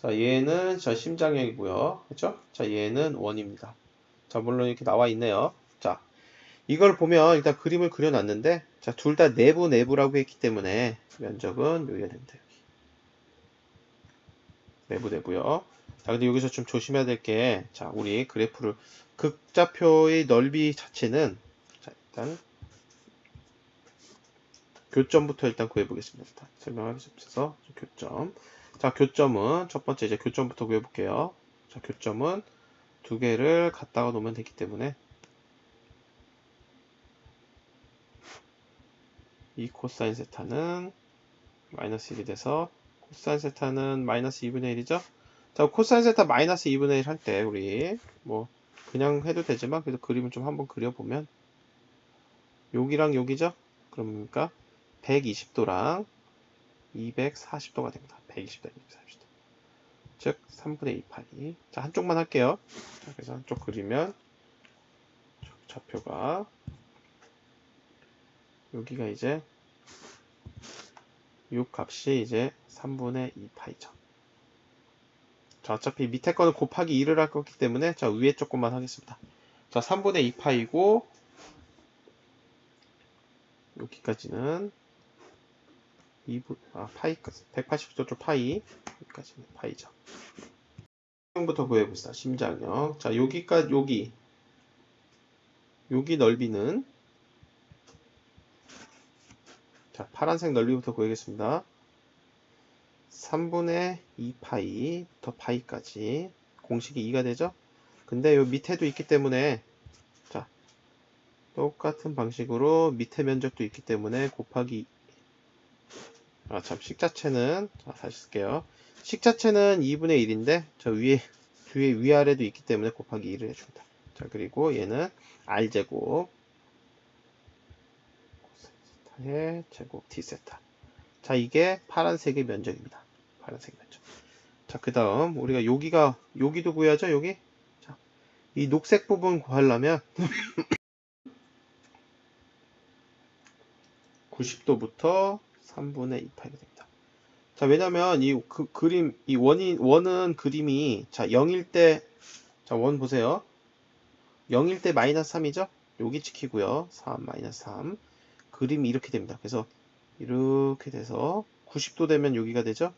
자, 얘는 저 심장형이고요. 그렇죠? 자, 얘는 원입니다. 자, 물론 이렇게 나와 있네요. 자, 이걸 보면 일단 그림을 그려놨는데 자, 둘 다 내부 내부라고 했기 때문에 면적은 여기가 됩니다. 내부 내부요. 자, 근데 여기서 좀 조심해야 될 게, 자, 우리 그래프를 극좌표의 넓이 자체는 자, 일단 교점부터 일단 구해보겠습니다. 설명하기 앞서서 교점. 자, 교점은 첫 번째 이제 교점부터 구해볼게요. 자, 교점은 두 개를 갖다가 놓으면 되기 때문에 이 코사인 세타는 마이너스 1이 돼서 코사인 세타는 마이너스 2분의 1이죠. 자, 코사인 세타 마이너스 2분의 1 할 때 우리 뭐 그냥 해도 되지만 그래도 그림을 좀 한번 그려보면 여기랑 여기죠? 그러니까 120도랑 240도가 됩니다. 120도, 240도. 즉, 3분의 2 파이. 자, 한쪽만 할게요. 자, 그래서 한쪽 그리면 좌표가 여기가 이제 요 값이 이제 3분의 2 파이죠. 자, 어차피 밑에 거는 곱하기 2를 할 거기 때문에 자, 위에 조금만 하겠습니다. 자, 3분의 2 파이고 여기까지는 2분, 아, 파이까지. 180도 쪽 파이. 여기까지는 파이죠. 부터 구해봅시다. 심장형. 자, 여기까지, 여기. 여기 넓이는 자, 파란색 넓이부터 구하겠습니다. 3분의 2파이 더 파이까지 공식이 2가 되죠? 근데 요 밑에도 있기 때문에 자 똑같은 방식으로 밑에 면적도 있기 때문에 곱하기 아 참 식자체는 자, 다시 쓸게요. 식자체는 2분의 1인데 저 위에 뒤에 위아래도 있기 때문에 곱하기 2를 해줍니다. 자 그리고 얘는 r제곱 의 제곱 t세타 자 이게 파란색의 면적입니다. 파란색 면적. 자, 그 다음, 우리가 여기가, 여기도 구해야죠, 여기? 자, 이 녹색 부분 구하려면, 90도부터 3분의 2파이가 됩니다. 자, 왜냐면, 이 그, 그림, 이 원이, 원은 그림이, 자, 0일 때, 자, 원 보세요. 0일 때 마이너스 3이죠? 여기 지키고요. 3, 마이너스 3. 그림이 이렇게 됩니다. 그래서, 이렇게 돼서, 90도 되면 여기가 되죠?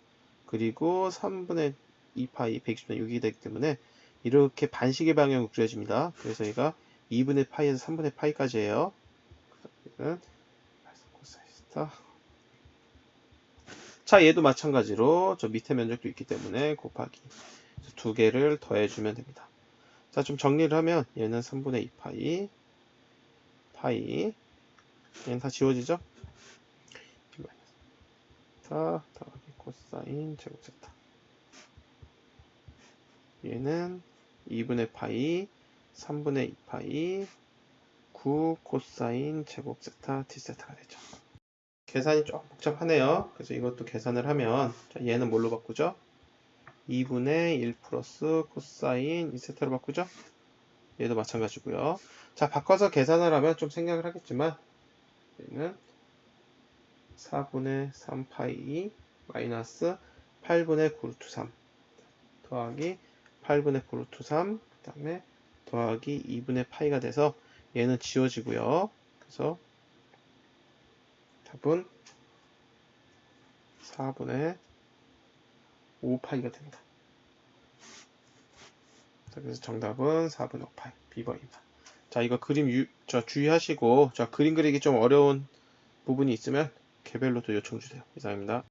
그리고 3분의 2파이 120분의 6이 되기 때문에 이렇게 반식의 방향으로 그려집니다. 그래서 얘가 2분의 파이에서 3분의 파이까지예요. 자, 얘도 마찬가지로 저 밑에 면적도 있기 때문에 곱하기 두 개를 더해주면 됩니다. 자, 좀 정리를 하면 얘는 3분의 2파이 파이 얘는 다 지워지죠? 자, 더하기 코사인 제곱 세타. 얘는 2분의 파이, 3분의 2파이, 9 코사인 제곱 세타 t 세타가 되죠. 계산이 좀 복잡하네요. 그래서 이것도 계산을 하면 자, 얘는 뭘로 바꾸죠? 2분의 1 플러스 코사인 2세타로 바꾸죠? 얘도 마찬가지고요. 자, 바꿔서 계산을 하면 좀 생각을 하겠지만 얘는 4분의 3파이 마이너스 8분의 9루트 3 더하기 8분의 9루트 3 그 다음에 더하기 2분의 파이가 돼서 얘는 지워지고요. 그래서 답은 4분의 5파이가 됩니다. 자, 그래서 정답은 4분의 5파이 B번입니다. 자, 이거 그림 유, 저 주의하시고, 자, 그림 그리기 좀 어려운 부분이 있으면 개별로 또 요청 주세요. 이상입니다.